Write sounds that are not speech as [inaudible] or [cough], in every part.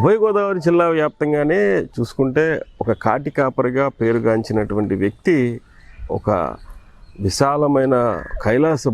ఉభయ గోదావరి జిల్లా వ్యాప్తంగానే చూసుకుంటే ఒక కాటి కాపరిగా పేరుగాంచినటువంటి వ్యక్తి ఒక విశాలమైన కైలాస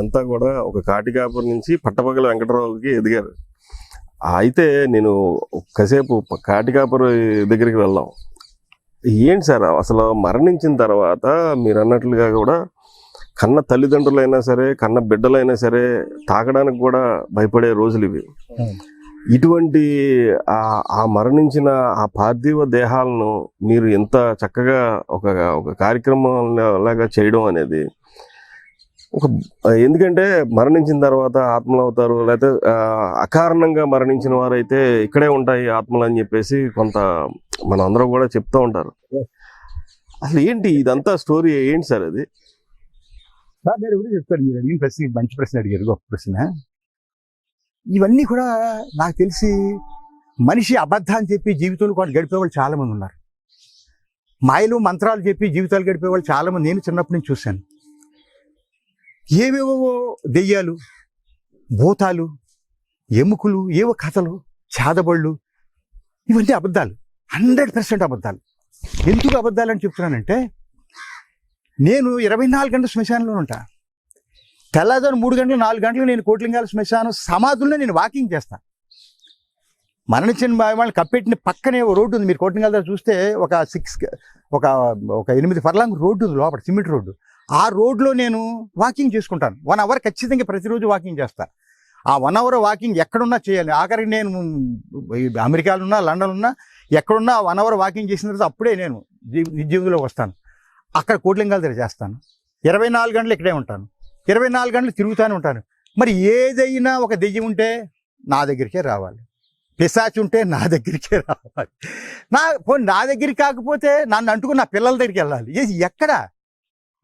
మీరంతా కూడా ఒక కాటికాపురం నుంచి పట్టపగల వెంకటరావుకి ఎదిగారు. అయితే నేను కాసేపు కాటికాపురం దగ్గరికి వెళ్దాం ఏంటి సార్ అసలు మరణించిన తర్వాత మీరు అన్నట్లుగా కూడా కన్న తల్లిదండ్రులైనా సరే కన్న బిడ్డలైనా సరే తాగడానికి కూడా భయపడే రోజులు ఇవి. ఇటువంటి ఆ ఆ మరణించిన ఆ పార్థివ దేహాలను మీరు ఎంత చక్కగా ఒక ఒక కార్యక్రమం లాగా చేయడం అనేది ఒక ఎందుకంటే మరణించిన తర్వాత ఆత్మలు అవుతారు లేకపోతే అకారణంగా మరణించిన వారైతే ఇక్కడే ఉంటాయి ఆత్మలు అని చెప్పేసి కొంత మన అందరూ కూడా చెప్తూ ఉంటారు. అసలు ఏంటి ఇదంతా స్టోరీ ఏంటి సార్ అది? సార్ కూడా చెప్తాను మీరు అడిగిన ప్రశ్న మంచి ప్రశ్న అడిగారు గొప్ప ప్రశ్న. ఇవన్నీ కూడా నాకు తెలిసి మనిషి అబద్ధాన్ని చెప్పి జీవితంలో కూడా గడిపే వాళ్ళు చాలామంది ఉన్నారు. మాయలు మంత్రాలు చెప్పి జీవితాలు గడిపే వాళ్ళు చాలామంది. నేను చిన్నప్పటి నుంచి చూశాను. ఏవేవో దెయ్యాలు భూతాలు ఎముకలు ఏవో కథలు చాదబళ్ళు ఇవన్నీ అబద్ధాలు. హండ్రెడ్ పర్సెంట్ అబద్ధాలు. ఎందుకు అబద్ధాలు అని చెప్తున్నానంటే నేను ఇరవై నాలుగు గంటల శ్మశానంలో ఉంటా. తెల్లవారు మూడు గంటలు నాలుగు గంటలు నేను కోట్లింగాల శ్మశానం సమాధుల్లో నేను వాకింగ్ చేస్తాను మరణించిన వాళ్ళని కప్పెట్టిన పక్కనే రోడ్డు ఉంది. మీరు కోట్లింగాల దగ్గర చూస్తే ఒక సిక్స్ ఒక ఒక ఎనిమిది ఫర్లాంగ్ రోడ్డు ఉంది లోపల సిమెంట్ రోడ్డు. ఆ రోడ్లో నేను వాకింగ్ చేసుకుంటాను. వన్ అవర్ ఖచ్చితంగా ప్రతిరోజు వాకింగ్ చేస్తాను ఆ వన్ అవర్ వాకింగ్ ఎక్కడున్నా చేయాలి. ఆఖరికి నేను అమెరికాలో ఉన్నా లండన్ ఉన్నా ఎక్కడున్నా వన్ అవర్ వాకింగ్ చేసిన తర్వాత అప్పుడే నేను జీ- వస్తాను. అక్కడ కోట్లింగాల దగ్గర చేస్తాను. ఇరవై నాలుగు గంటలు ఇక్కడే ఉంటాను. ఇరవై నాలుగు గంటలు తిరుగుతూనే ఉంటాను. మరి ఏదైనా ఒక దెయ్యం ఉంటే నా దగ్గరికే రావాలి. పిశాచి ఉంటే నా దగ్గరికే రావాలి. నా పోనీ నా దగ్గరికి కాకపోతే నన్ను అంటుకుని నా పిల్లల దగ్గరికి వెళ్ళాలి. ఇది ఎక్కడ?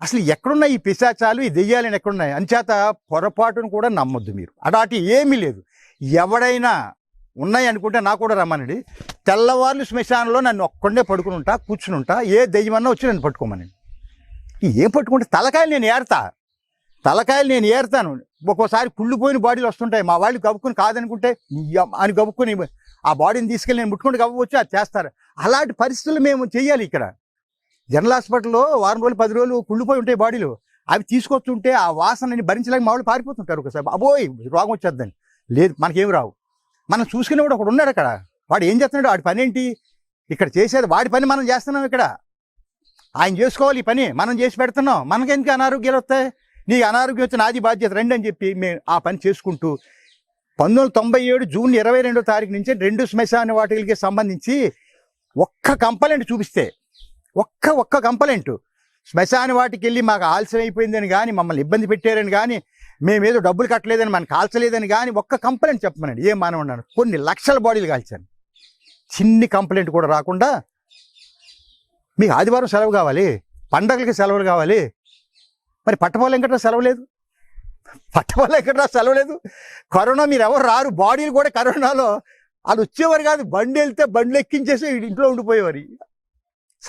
అసలు ఎక్కడున్నాయి ఈ పిశాచాలు? ఈ దెయ్యాలని ఎక్కడున్నాయి? అంచేత పొరపాటును కూడా నమ్మొద్దు మీరు. అలాంటి ఏమీ లేదు. ఎవడైనా ఉన్నాయి అనుకుంటే నాకు కూడా రమ్మనండి. తెల్లవార్లు శ్మశానంలో నన్ను ఒక్కడే పడుకుని ఉంటా కూర్చుని ఉంటా ఏ దెయ్యమన్నా వచ్చి నన్ను పట్టుకోమనండి. ఏం పట్టుకుంటే తలకాయలు నేను ఏరుతా. తలకాయలు నేను ఏరుతాను. ఒక్కోసారి కుళ్ళిపోయిన బాడీలు వస్తుంటాయి. మా వాళ్ళు గబుక్కుని కాదనుకుంటే అని గబుక్కుని ఆ బాడీని తీసుకెళ్ళి నేను ముట్టుకుంటే గబుకొచ్చి అది చేస్తారు. అలాంటి పరిస్థితులు మేము చేయాలి ఇక్కడ. జనరల్ హాస్పిటల్లో వారం రోజులు పది రోజులు కుళ్ళిపోయి ఉంటాయి బాడీలు. అవి తీసుకొస్తుంటే ఆ వాసనని భరించలేక మా వాళ్ళు పారిపోతుంటారు ఒకసారి అబోయ్ రోగం వచ్చేద్దని. లేదు మనకేం రావు. మనం చూసుకునే కూడా ఒకడు ఉన్నాడు అక్కడ. వాడు ఏం చేస్తున్నాడు? వాడి పని ఏంటి? ఇక్కడ చేసేది వాడి పని మనం చేస్తున్నాం ఇక్కడ. ఆయన చేసుకోవాలి ఈ పని. మనం చేసి పెడుతున్నాం. మనకెందుకు అనారోగ్యాలు వస్తాయి? నీకు అనారోగ్యం వచ్చి నాది బాధ్యత రండి అని చెప్పి మేము ఆ పని చేసుకుంటూ పంతొమ్మిది వందల తొంభై ఏడు జూన్ ఇరవై రెండో తారీఖు నుంచి రెండు శ్మశాన వాటికి సంబంధించి ఒక్క కంప్లైంట్ చూపిస్తే ఒక్క ఒక్క కంప్లైంట్. శ్మశాన వాటికి వెళ్ళి మాకు ఆలస్యం అయిపోయిందని కానీ మమ్మల్ని ఇబ్బంది పెట్టారని కానీ మేమేదో డబ్బులు కట్టలేదని మనకు కాల్చలేదని కానీ ఒక్క కంప్లైంట్ చెప్పమనండి. ఏం మానవున్నాను? కొన్ని లక్షల బాడీలు కాల్చాను. చిన్ని కంప్లైంట్ కూడా రాకుండా మీకు ఆదివారం సెలవు కావాలి పండగలకి సెలవులు కావాలి. మరి పట్టపాల వెంకట్రావు సెలవు లేదు. పట్టపాల వెంకట్రావు సెలవు లేదు. కరోనా మీరు ఎవరు రారు బాడీలు కూడా కరోనాలో. అది వచ్చేవారు కాదు బండి వెళ్తే బండ్లు ఎక్కించేసి ఇంట్లో ఉండిపోయేవారు.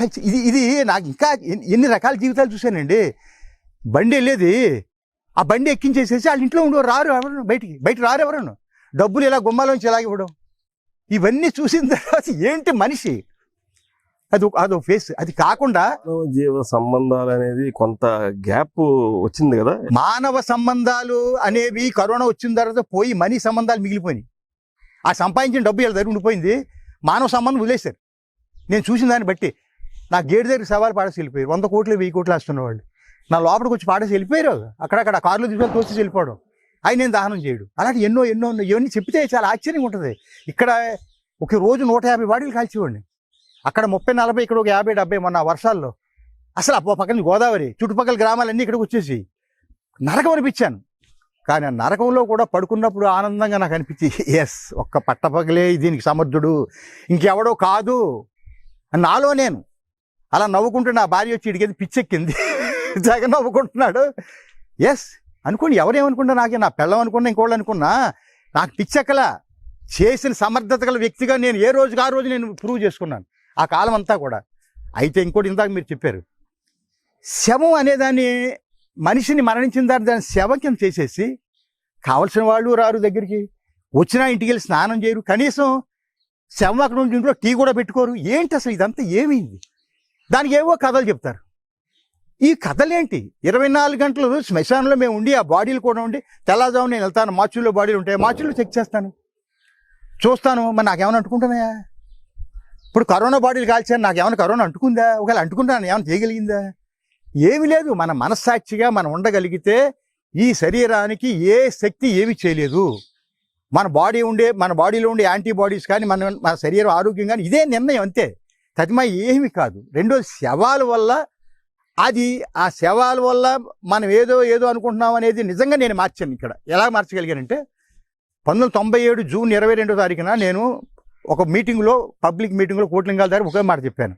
ఇది ఇది నాకు ఇంకా ఎన్ని- ఎన్ని రకాల జీవితాలు చూశానండి. బండి వెళ్ళేది ఆ బండి ఎక్కించేసేసి వాళ్ళ ఇంట్లో ఉండేవారు రారు ఎవరు బయటికి బయట రారు ఎవరు డబ్బులు ఇలా గుమ్మాలోంచి ఇలాగ ఇవ్వడం. ఇవన్నీ చూసిన తర్వాత ఏంటి మనిషి? అది అదో ఫేస్. అది కాకుండా జీవ సంబంధాలు అనేది కొంత గ్యాప్ వచ్చింది కదా. మానవ సంబంధాలు అనేవి కరోనా వచ్చిన తర్వాత పోయి మనీ సంబంధాలు మిగిలిపోయినాయి. ఆ సంపాదించిన డబ్బు ఇలా దగ్గర ఉండిపోయింది. మానవ సంబంధం వదిలేశారు. నేను చూసిన దాన్ని బట్టి. నా గేట్ దగ్గర సవాలు పాడేసి వెళ్ళిపోయారు. వంద కోట్లు వెయ్యి కోట్లు వేస్తున్న వాళ్ళు. నా లోపలికి వచ్చి పాడేసి వెళ్ళిపోయారు అక్కడక్కడ కార్లు తీసుకొని తోసి వెళ్ళిపోవడం. అవి నేను దహనం చేయడు. అలాంటి ఎన్నో ఎన్నో ఇవన్నీ చెప్తే చాలా ఆశ్చర్యంగా ఉంటుంది. ఇక్కడ ఒక రోజు నూట యాభై బాడీలు కాల్చేవాడిని. అక్కడ ముప్పై నలభై ఇక్కడ ఒక యాభై డెబ్బై మొన్న వర్షాల్లో. అసలు అప్పో పక్కన గోదావరి చుట్టుపక్కల గ్రామాలన్నీ ఇక్కడికి వచ్చేసి నరకం అనిపించాను. కానీ ఆ నరకంలో కూడా పడుకున్నప్పుడు ఆనందంగా నాకు అనిపించి ఎస్ ఒక్క పట్టపగలే దీనికి సమర్థుడు. ఇంకెవడో కాదు. నాలో నేను. అలా నవ్వుకుంటూ నా భార్య వచ్చి ఇడిగేది పిచ్చెక్కింది. [laughs] జగన్ నవ్వుకుంటున్నాడు. ఎస్ అనుకోండి ఎవరేమనుకున్నా నాకే నా పెళ్ళం అనుకున్నా ఇంకోళ్ళు అనుకున్నా నాకు పిచ్చెక్కలా చేసిన సమర్థత గల వ్యక్తిగా నేను ఏ రోజుకి ఆ రోజు నేను ప్రూవ్ చేసుకున్నాను. ఆ కాలం అంతా కూడా. అయితే ఇంకోటి ఇందాక మీరు చెప్పారు. శవం అనేదాన్ని మనిషిని మరణించిన దాన్ని దాన్ని శవం చేసేసి కావలసిన వాళ్ళు రారు దగ్గరికి. వచ్చినా ఇంటికి వెళ్ళి స్నానం చేయరు. కనీసం శవం అక్కడ ఉండి ఇంట్లో టీ కూడా పెట్టుకోరు. ఏంటి అసలు ఇదంతా? ఏమైంది? దానికి ఏవో కథలు చెప్తారు. ఈ కథలేంటి? ఇరవై నాలుగు గంటలు శ్మశానంలో మేము ఉండి ఆ బాడీలు కూడా ఉండి తెల్లజాము నేను వెళ్తాను. మార్చుల్లో బాడీలు ఉంటాయి? మార్చుల్లో చెక్ చేస్తాను. చూస్తాను. మరి నాకేమైనా అంటుకుంటున్నాయా ఇప్పుడు కరోనా బాడీలు కాల్చాను. నాకేమైనా కరోనా అంటుకుందా? ఒకవేళ అంటుకుంటాను ఏమైనా చేయగలిగిందా? ఏమీ లేదు. మన మనస్సాక్షిగా మనం ఉండగలిగితే ఈ శరీరానికి ఏ శక్తి ఏమి చేయలేదు. మన బాడీ ఉండే మన బాడీలో ఉండే యాంటీబాడీస్ కానీ మన మన శరీరం ఆరోగ్యం కానీ ఇదే నిర్ణయం అంతే. తదిమ ఏమి కాదు. రెండో శవాల వల్ల అది ఆ శవాల వల్ల మనం ఏదో ఏదో అనుకుంటున్నాం అనేది నిజంగా నేను మార్చాను ఇక్కడ. ఎలా మార్చగలిగానంటే పంతొమ్మిది తొంభై ఏడు జూన్ ఇరవై రెండో తారీఖున నేను ఒక మీటింగ్లో పబ్లిక్ మీటింగ్లో కోట్లింగాల దగ్గర ఒకే మాట చెప్పాను.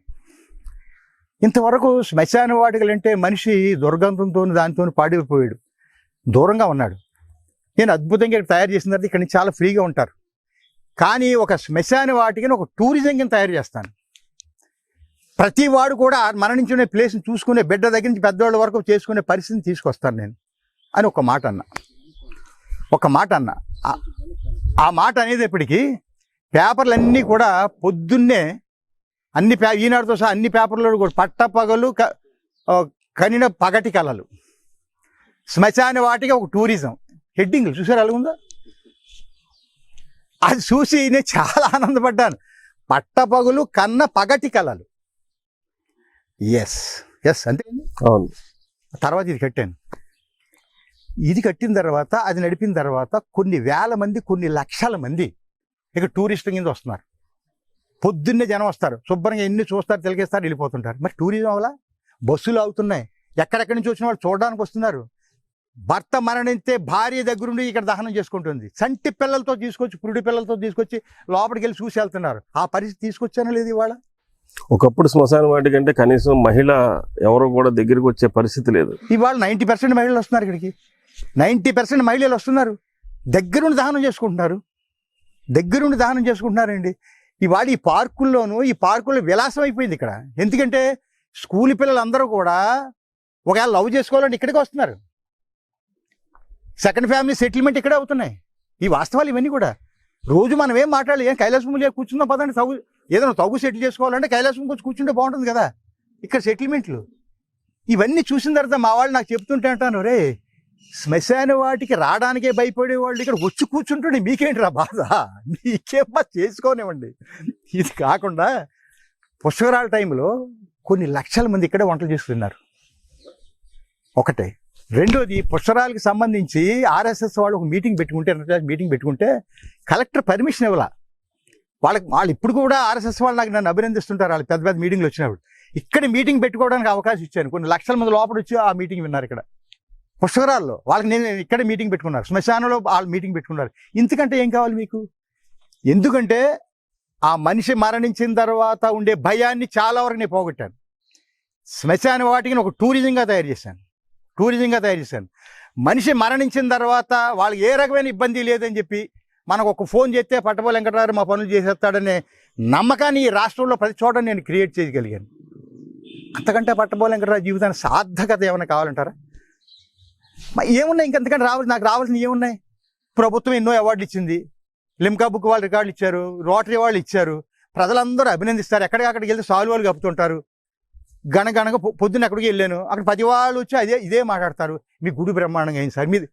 ఇంతవరకు శ్మశాన వాటికలు అంటే మనిషి దుర్గంధంతో దానితో పాడిపోయాడు. దూరంగా ఉన్నాడు. నేను అద్భుతంగా ఇక్కడ తయారు చేసిన తర్వాత ఇక్కడ నుంచి చాలా ఫ్రీగా ఉంటారు. కానీ ఒక శ్మశాన వాటికని ఒక టూరిజం కింద తయారు చేస్తాను. ప్రతి వాడు కూడా మరణించునే ప్లేస్ని చూసుకునే బిడ్డ దగ్గర నుంచి పెద్దవాళ్ళ వరకు చేసుకునే పరిస్థితిని తీసుకొస్తాను నేను అని ఒక మాట అన్న. ఒక మాట అన్న. ఆ- ఆ మాట అనేటప్పటికీ పేపర్లన్నీ కూడా పొద్దున్నే అన్ని పే ఈనాడుతో సహా అన్ని పేపర్లలో కూడా పట్టపగలు కనిన పగటి కళలు. శ్మశాన వాటికి ఒక టూరిజం. హెడ్డింగ్లు చూసారు అలాగుందా అది చూసి నేను చాలా ఆనందపడ్డాను. పట్టపగలు కన్న పగటి కళలు. ఎస్ ఎస్ అంతే అవును. తర్వాత ఇది కట్టాను. ఇది కట్టిన తర్వాత అది నడిపిన తర్వాత కొన్ని వేల మంది కొన్ని లక్షల మంది ఇక టూరిస్టుల కింద వస్తున్నారు. పొద్దున్నే జనం వస్తారు. శుభ్రంగా ఎన్ని చూస్తారు తిరిగేస్తారు వెళ్ళిపోతుంటారు. మరి టూరిజం అవలా? బస్సులు అవుతున్నాయి ఎక్కడెక్కడి నుంచి వచ్చిన వాళ్ళు చూడడానికి వస్తున్నారు. భర్త మరణిస్తే భార్య దగ్గరుండి ఇక్కడ దహనం చేసుకుంటుంది. సంటి పిల్లలతో తీసుకొచ్చి పురుడి పిల్లలతో తీసుకొచ్చి లోపలికి వెళ్ళి చూసి వెళ్తున్నారు. ఆ పరిస్థితి తీసుకొచ్చానో లేదు ఇవాళ? ఒకప్పుడు శ్మశాన వాటి కంటే కనీసం మహిళ ఎవరు కూడా దగ్గరికి వచ్చే పరిస్థితి లేదు. ఇవాళ నైంటీ పర్సెంట్ మహిళలు వస్తున్నారు ఇక్కడికి. నైంటీ పర్సెంట్ మహిళలు వస్తున్నారు. దగ్గరుండి దహనం చేసుకుంటున్నారు. దగ్గరుండి దహనం చేసుకుంటున్నారండి. ఇవాళ ఈ పార్కుల్లోనూ ఈ పార్కుల్లో విలాసం అయిపోయింది ఇక్కడ. ఎందుకంటే స్కూల్ పిల్లలందరూ కూడా ఒకవేళ లవ్ చేసుకోవాలంటే ఇక్కడికి వస్తున్నారు. సెకండ్ ఫ్యామిలీ సెటిల్మెంట్ ఇక్కడే అవుతున్నాయి. ఈ వాస్తవాలు ఇవన్నీ కూడా. రోజు మనం ఏం మాట్లాడాలి. ఏం కైలాసం కూర్చుందాం పదండి. సౌ ఏదైనా తగు సెటిల్ చేసుకోవాలంటే కైలాసం కొంచెం కూర్చుంటే బాగుంటుంది కదా. ఇక్కడ సెటిల్మెంట్లు. ఇవన్నీ చూసిన తర్వాత మా వాళ్ళు నాకు చెప్తుంటే అంటాను రే శ్మశాన వాటికి రావడానికే భయపడే వాళ్ళు ఇక్కడ వచ్చి కూర్చుంటుండే మీకేంటిరా బాధ? మీకేం బా చేసుకోనివ్వండి. ఇది కాకుండా పుష్కరాల టైంలో కొన్ని లక్షల మంది ఇక్కడే వంటలు చేస్తున్నారు ఒకటే. రెండోది పుష్కరాలకు సంబంధించి ఆర్ఎస్ఎస్ వాళ్ళు ఒక మీటింగ్ పెట్టుకుంటే మీటింగ్ పెట్టుకుంటే కలెక్టర్ పర్మిషన్ ఇవ్వాల. వాళ్ళకి వాళ్ళు ఇప్పుడు కూడా ఆర్ఎస్ఎస్ వాళ్ళు నాకు నన్ను అభినందిస్తుంటారు. వాళ్ళు పెద్ద పెద్ద మీటింగ్లు వచ్చినప్పుడు. ఇక్కడ మీటింగ్ పెట్టుకోవడానికి అవకాశం ఇచ్చాను. కొన్ని లక్షల మంది లోపల వచ్చి ఆ మీటింగ్ విన్నారు ఇక్కడ. పుష్కరాల్లో వాళ్ళకి నేను ఇక్కడే మీటింగ్ పెట్టుకున్నారు. శ్మశానంలో వాళ్ళు మీటింగ్ పెట్టుకున్నారు. ఇంతకంటే ఏం కావాలి మీకు? ఎందుకంటే ఆ మనిషి మరణించిన తర్వాత ఉండే భయాన్ని చాలా వరకు నేను పోగొట్టాను. శ్మశాన వాటికి ఒక టూరిజంగా తయారు చేశాను. టూరిజంగా తయారు చేశాను. మనిషి మరణించిన తర్వాత వాళ్ళకి ఏ రకమైన ఇబ్బంది లేదని చెప్పి మనకు ఒక ఫోన్ చేస్తే పట్టపల్లి వెంకటరావు మా పనులు చేసేస్తాడనే నమ్మకాన్ని ఈ రాష్ట్రంలో ప్రతి చోట నేను క్రియేట్ చేయగలిగాను. అంతకంటే పట్టబోలు వెంకటరావు జీవితానికి సార్థకత ఏమైనా కావాలంటారా? మరి ఏమున్నాయి ఇంకంతకంటే రావాల్సి నాకు రావాల్సినవి ఏమున్నాయి? ప్రభుత్వం ఎన్నో అవార్డులు ఇచ్చింది. లిమ్కా బుక్ వాళ్ళు రికార్డులు ఇచ్చారు. రోటరీ వాళ్ళు ఇచ్చారు. ప్రజలందరూ అభినందిస్తారు. ఎక్కడికక్కడికి వెళ్తే సాల్వ్ వాళ్ళు కప్పుతుంటారు. గణగణగా పొద్దున్న ఎక్కడికి వెళ్ళాను. అక్కడ పది వాళ్ళు వచ్చి అదే ఇదే మాట్లాడతారు. మీ గుడి బ్రహ్మాండంగా అయింది సార్. మీది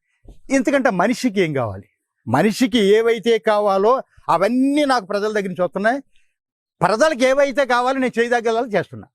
ఇంతకంటే మనిషికి ఏం కావాలి? మనిషికి ఏవైతే కావాలో అవన్నీ నాకు ప్రజల దగ్గర నుంచి వస్తున్నాయి. ప్రజలకు ఏవైతే కావాలో నేను చేయదగ్గల చేస్తున్నా.